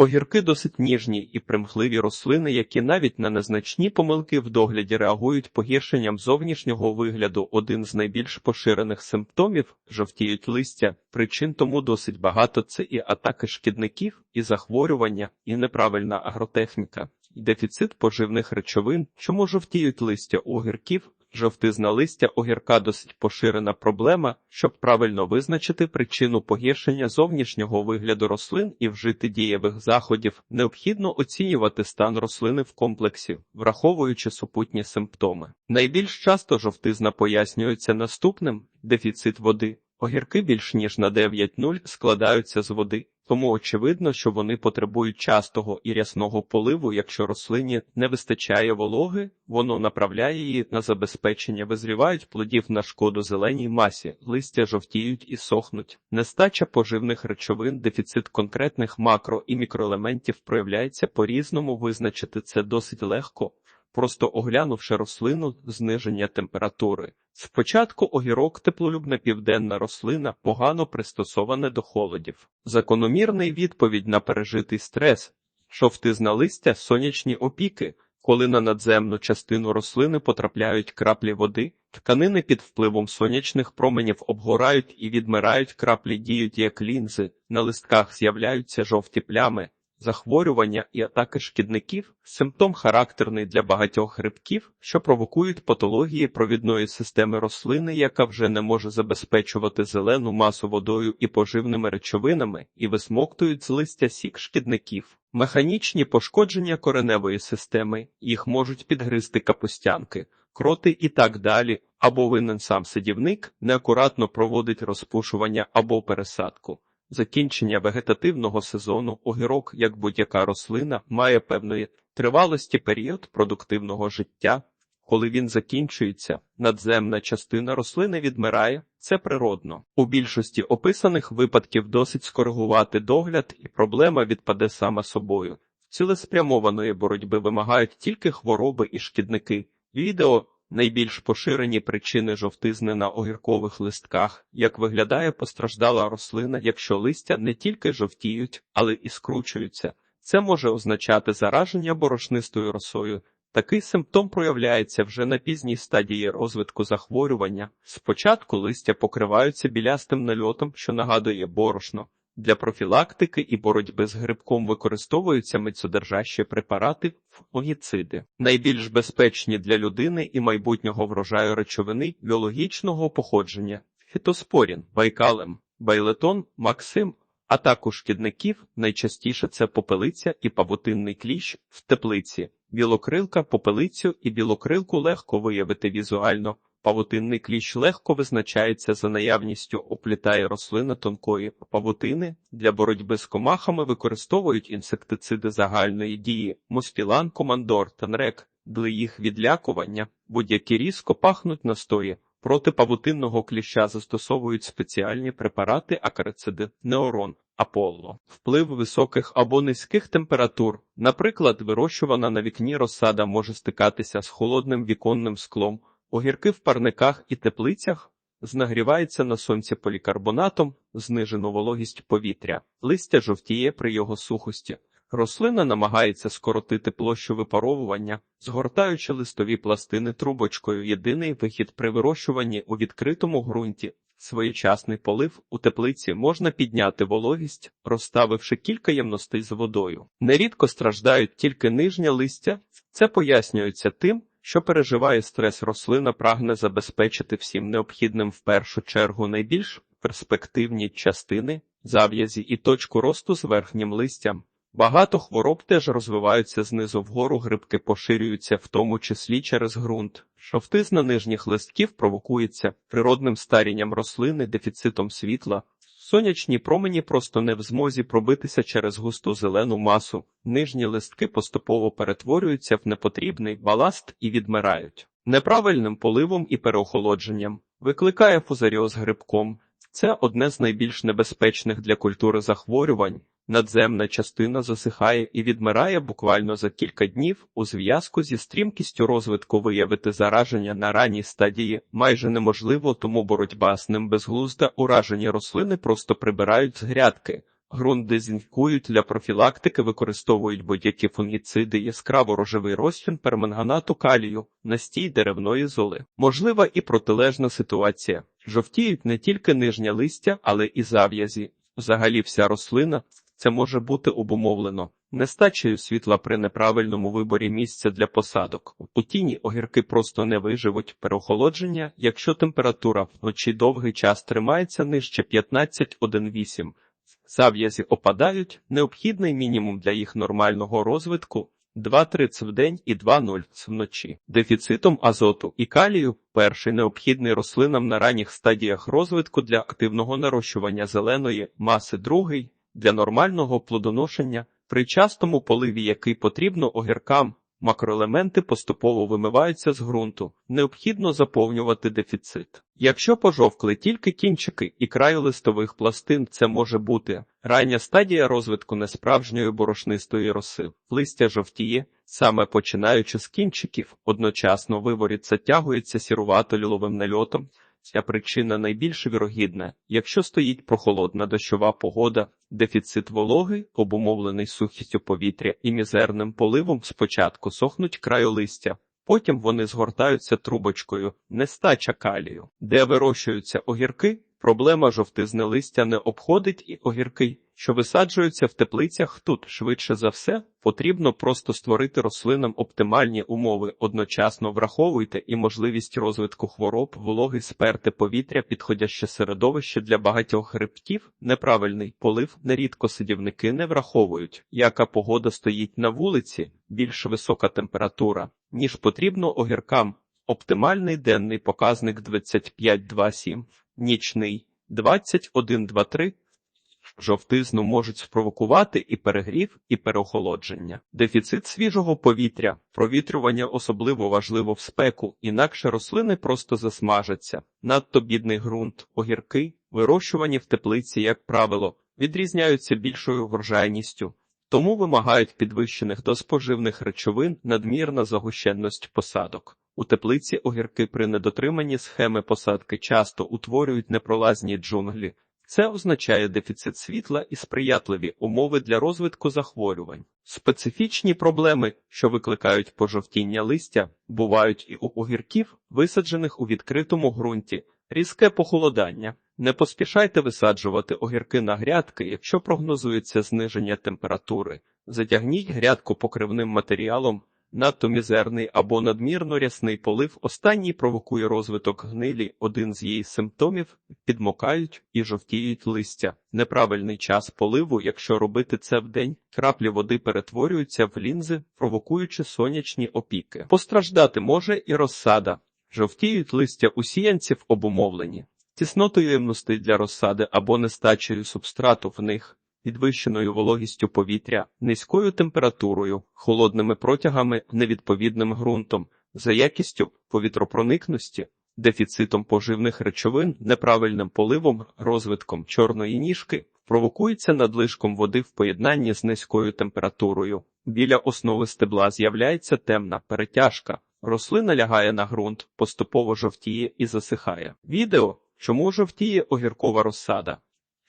Огірки досить ніжні і примхливі рослини, які навіть на незначні помилки в догляді реагують погіршенням зовнішнього вигляду. Один з найбільш поширених симптомів жовтіють листя. Причин тому досить багато. Це і атаки шкідників, і захворювання, і неправильна агротехніка, дефіцит поживних речовин. Чому жовтіють листя огірків? Жовтизна листя огірка досить поширена проблема. Щоб правильно визначити причину погіршення зовнішнього вигляду рослин і вжити дієвих заходів, необхідно оцінювати стан рослини в комплексі, враховуючи супутні симптоми. Найбільш часто жовтизна пояснюється наступним: дефіцит води. Огірки більш ніж на 9,0 складаються з води, тому очевидно, що вони потребують частого і рясного поливу. Якщо рослині не вистачає вологи, воно направляє її на забезпечення, визрівають плодів на шкоду зеленій масі, листя жовтіють і сохнуть. Нестача поживних речовин, дефіцит конкретних макро і мікроелементів проявляється по-різному. Визначити це досить легко. Просто оглянувши рослину, зниження температури. Спочатку огірок теплолюбна південна рослина погано пристосоване до холодів. Закономірний відповідь на пережитий стрес, жовтизна листя, сонячні опіки, коли на надземну частину рослини потрапляють краплі води, тканини під впливом сонячних променів обгорають і відмирають краплі діють як лінзи, на листках з'являються жовті плями. Захворювання і атаки шкідників симптом характерний для багатьох грибків, що провокують патології провідної системи рослини, яка вже не може забезпечувати зелену масу водою і поживними речовинами, і висмоктують з листя сік шкідників. Механічні пошкодження кореневої системи їх можуть підгризти капустянки, кроти і так далі, або винен сам садівник неакуратно проводить розпушування або пересадку. Закінчення вегетативного сезону огірок, як будь-яка рослина, має певної тривалості період продуктивного життя. Коли він закінчується, надземна частина рослини відмирає, це природно. У більшості описаних випадків досить скоригувати догляд, і проблема відпаде сама собою. Цілеспрямованої боротьби вимагають тільки хвороби і шкідники. Відео Найбільш поширені причини жовтизни на огіркових листках, як виглядає постраждала рослина, якщо листя не тільки жовтіють, але і скручуються. Це може означати зараження борошнистою росою. Такий симптом проявляється вже на пізній стадії розвитку захворювання. Спочатку листя покриваються білястим нальотом, що нагадує борошно. Для профілактики і боротьби з грибком використовуються мицодержащі препарати фунгіциди. найбільш безпечні для людини і майбутнього врожаю речовини біологічного походження, фітоспорін, байкалем, байлетон, максим, а також шкідників, найчастіше це попелиця і павутинний кліщ в теплиці, білокрилка, попелицю і білокрилку легко виявити візуально. Павутинний кліщ легко визначається за наявністю оплітає рослина тонкої павутини. Для боротьби з комахами використовують інсектициди загальної дії, моспілан, командор, танрек. Для їх відлякування будь-які різко пахнуть настої. Проти павутинного кліща застосовують спеціальні препарати акарициди, неорон, аполло. Вплив високих або низьких температур, наприклад, вирощувана на вікні розсада може стикатися з холодним віконним склом. Огірки в парниках і теплицях знагріваються на сонці полікарбонатом, знижену вологість повітря, листя жовтіє при його сухості. Рослина намагається скоротити площу випаровування, згортаючи листові пластини трубочкою. Єдиний вихід при вирощуванні у відкритому ґрунті. Своєчасний полив у теплиці можна підняти вологість, розставивши кілька ємностей з водою. Нерідко страждають тільки нижнє листя, це пояснюється тим, що переживає стрес рослина, прагне забезпечити всім необхідним в першу чергу найбільш перспективні частини, зав'язі і точку росту з верхнім листям. Багато хвороб теж розвиваються знизу вгору, грибки поширюються, в тому числі через ґрунт. Шовтизна нижніх листків провокується природним старінням рослини, дефіцитом світла, Сонячні промені просто не в змозі пробитися через густу зелену масу, нижні листки поступово перетворюються в непотрібний баласт і відмирають. Неправильним поливом і переохолодженням викликає фузаріоз грибком. Це одне з найбільш небезпечних для культури захворювань. Надземна частина засихає і відмирає буквально за кілька днів у зв'язку зі стрімкістю розвитку виявити зараження на ранній стадії майже неможливо, тому боротьба з ним безглузда уражені рослини просто прибирають з грядки. Ґрунт дезінфікують для профілактики, використовують будь-які фунгіциди, яскраво рожевий розчин перманганату калію, настій деревної золи. Можлива і протилежна ситуація. Жовтіють не тільки нижнє листя, але і зав'язі. Взагалі вся рослина це може бути обумовлено нестачею світла при неправильному виборі місця для посадок. У тіні огірки просто не виживуть переохолодження, якщо температура вночі довгий час тримається нижче 15,1,8. Зав'язі опадають, необхідний мінімум для їх нормального розвитку 2,30 в день і 2,0 вночі. Дефіцитом азоту і калію перший необхідний рослинам на ранніх стадіях розвитку для активного нарощування зеленої маси, другий для нормального плодоношення, при частому поливі, який потрібно огіркам. Макроелементи поступово вимиваються з ґрунту, необхідно заповнювати дефіцит. Якщо пожовкли тільки кінчики і краю листових пластин, це може бути рання стадія розвитку несправжньої борошнистої роси. Листя жовтіє, саме починаючи з кінчиків, одночасно виворіт затягується сірувато-ліловим нальотом. Ця причина найбільш вірогідна, якщо стоїть прохолодна дощова погода, дефіцит вологи, обумовлений сухістю повітря і мізерним поливом, спочатку сохнуть краю листя, потім вони згортаються трубочкою, нестача калію. Де вирощуються огірки, проблема жовтизни листя не обходить і огірки, що висаджуються в теплицях тут, швидше за все, потрібно просто створити рослинам оптимальні умови, одночасно враховуйте і можливість розвитку хвороб, вологи, сперте повітря, підходяще середовище для багатьох хребтів, неправильний полив, нерідко сидівники не враховують, яка погода стоїть на вулиці, більш висока температура, ніж потрібно огіркам. Оптимальний денний показник 25,27, нічний 21,23, Жовтизну можуть спровокувати і перегрів, і переохолодження. Дефіцит свіжого повітря, провітрювання особливо важливо в спеку, інакше рослини просто засмажаться. Надто бідний ґрунт, огірки, вирощувані в теплиці, як правило, відрізняються більшою врожайністю, тому вимагають підвищених до споживних речовин надмірна загущенність посадок. У теплиці огірки при недотриманні схеми посадки часто утворюють непролазні джунглі. Це означає дефіцит світла і сприятливі умови для розвитку захворювань. Специфічні проблеми, що викликають пожовтіння листя, бувають і у огірків, висаджених у відкритому ґрунті, різке похолодання. Не поспішайте висаджувати огірки на грядки, якщо прогнозується зниження температури. Затягніть грядку покривним матеріалом. Надто мізерний або надмірно рясний полив останній провокує розвиток гнилі, один з її симптомів підмокають і жовтіють листя. Неправильний час поливу, якщо робити це вдень, краплі води перетворюються в лінзи, провокуючи сонячні опіки. Постраждати може і розсада. Жовтіють листя у сіянців обумовлені, тіснотою ємностей для розсади або нестачею субстрату в них підвищеною вологістю повітря, низькою температурою, холодними протягами, невідповідним ґрунтом, за якістю повітропроникності, дефіцитом поживних речовин, неправильним поливом, розвитком чорної ніжки, провокується надлишком води в поєднанні з низькою температурою. Біля основи стебла з'являється темна перетяжка. Рослина лягає на ґрунт, поступово жовтіє і засихає. Відео чому жовтіє огіркова розсада?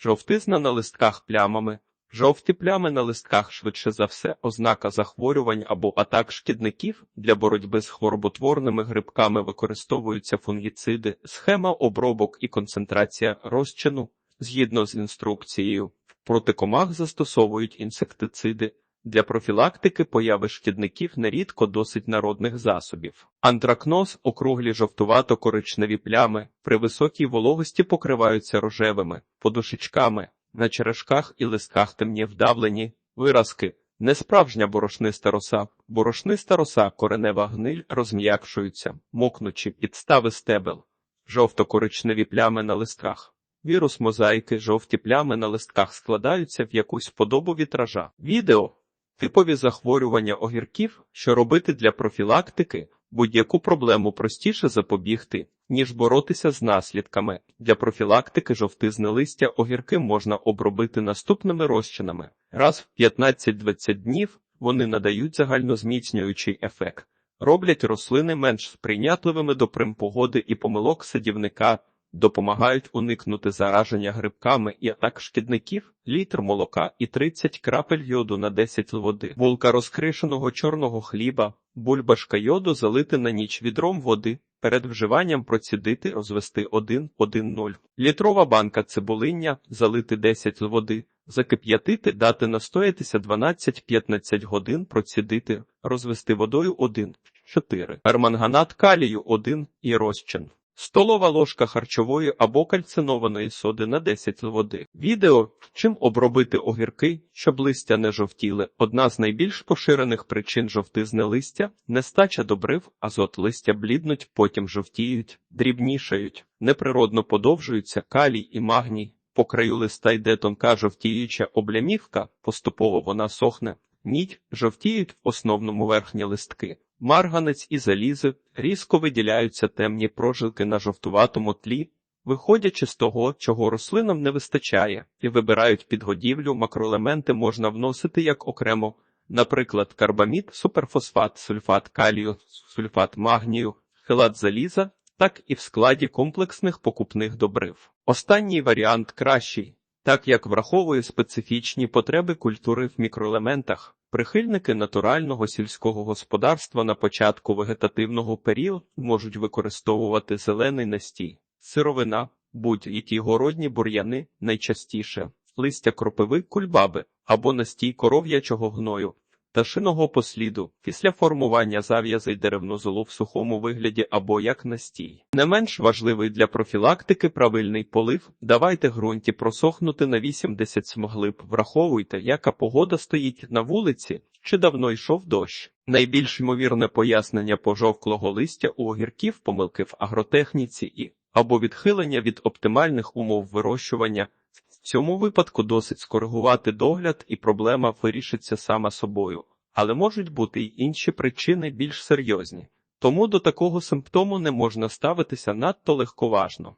Жовтизна на листках плямами. Жовті плями на листках швидше за все ознака захворювань або атак шкідників для боротьби з хвороботворними грибками використовуються фунгіциди, схема обробок і концентрація розчину згідно з інструкцією. Проти комах застосовують інсектициди. Для профілактики появи шкідників нерідко досить народних засобів. Антракноз, округлі жовтувато-коричневі плями, при високій вологості покриваються рожевими, подушечками, на черешках і листках темні вдавлені, виразки, несправжня борошниста роса, борошниста роса, коренева гниль розм'якшуються, мокнучі підстави стебел, жовто-коричневі плями на листках. Вірус мозаїки, жовті плями на листках складаються в якусь подобу вітража. Відео Типові захворювання огірків, що робити для профілактики, будь-яку проблему простіше запобігти, ніж боротися з наслідками. Для профілактики жовтизни листя огірки можна обробити наступними розчинами. Раз в 15-20 днів вони надають загальнозміцнюючий ефект, роблять рослини менш сприйнятливими до примпогоди і помилок садівника. Допомагають уникнути зараження грибками і атак шкідників, літр молока і 30 крапель йоду на 10 води. Булка розкришеного чорного хліба, бульбашка йоду залити на ніч відром води, перед вживанням процідити, розвести 1-1-0. Літрова банка цибулиння, залити 10 води, закип'ятити, дати настоятися 12-15 годин, процідити, розвести водою 1-4. Перманганат калію 1 і розчин. Столова ложка харчової або кальцинованої соди на 10 води. Відео чим обробити огірки, щоб листя не жовтіли. Одна з найбільш поширених причин жовтизни листя нестача добрив, азот листя бліднуть, потім жовтіють, дрібнішають, неприродно подовжуються калій і магній. По краю листа йде тонка жовтіюча облямівка, поступово вона сохне. Ніть жовтіють в основному верхні листки. Марганець і залізи різко виділяються темні прожилки на жовтуватому тлі, виходячи з того, чого рослинам не вистачає, і вибирають підгодівлю, макроелементи можна вносити як окремо, наприклад, карбамід, суперфосфат, сульфат калію, сульфат магнію, хелат заліза, так і в складі комплексних покупних добрив. Останній варіант кращий, так як враховує специфічні потреби культури в мікроелементах. Прихильники натурального сільського господарства на початку вегетативного періоду можуть використовувати зелений настій, сировина, будь-які городні бур'яни найчастіше, листя кропиви кульбаби або настій коров'ячого гною, пташиного посліду після формування зав'язей деревнозолу в сухому вигляді або як настій. Не менш важливий для профілактики правильний полив. Давайте ґрунті просохнути на 80 смоглиб. Враховуйте, яка погода стоїть на вулиці, чи давно йшов дощ. Найбільш ймовірне пояснення пожовклого листя у огірків помилки в агротехніці і або відхилення від оптимальних умов вирощування. В цьому випадку досить скоригувати догляд і проблема вирішиться сама собою, але можуть бути й інші причини більш серйозні. Тому до такого симптому не можна ставитися надто легковажно.